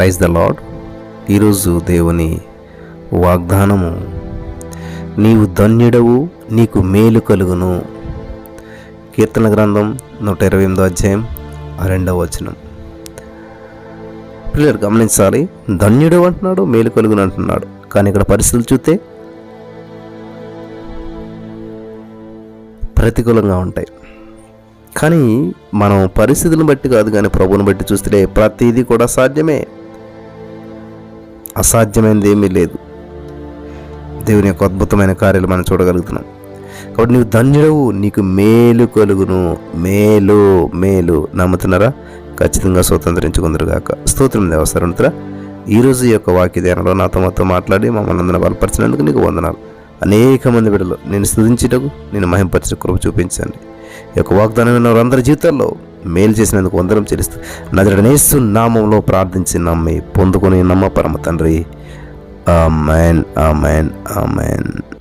Praise the lord ఈరోజు దేవుని వాగ్దానము నీవు ధన్యుడవు నీకు మేలు కలుగును. కీర్తన గ్రంథం నూట ఇరవై ఎనిమిదో అధ్యాయం రెండవ వచనం. పిల్లలు గమనించాలి ధన్యుడు అంటున్నాడు మేలు కలుగును అంటున్నాడు. కానీ ఇక్కడ పరిస్థితులు చూస్తే ప్రతికూలంగా ఉంటాయి. కానీ మనం పరిస్థితులను బట్టి కాదు కానీ ప్రభువుని బట్టి చూస్తే ప్రతిదీ కూడా సాధ్యమే. అసాధ్యమైనది ఏమీ లేదు. దేవుని యొక్క అద్భుతమైన కార్యాలు మనం చూడగలుగుతున్నాం. కాబట్టి నీవు ధన్యుడవు నీకు మేలు కలుగును. మేలు మేలు. నమ్ముతున్నారా? ఖచ్చితంగా స్వతంత్రించుకుందరు కాక స్తోత్రం దేవసరంతర ఈరోజు యొక్క వాక్య ధ్యానంలో నాతో మాతో మాట్లాడి మమ్మల్ని అందరిని బలపరిచినందుకు నీకు వందనాలు. అనేక మంది బిడ్డలు నేను స్థుతించుటకు నేను మహింపరిచిన కృప చూపించండి. ఈ యొక్క వాగ్దానం విన్న వారందరి జీవితాల్లో మేలు చేసినందుకు అందరం చెల్లిస్తూ నజరడనేస్తు నామంలో ప్రార్థించి నమ్మి పొందుకొని నమ్మ పరమ తండ్రి. Amen amen amen.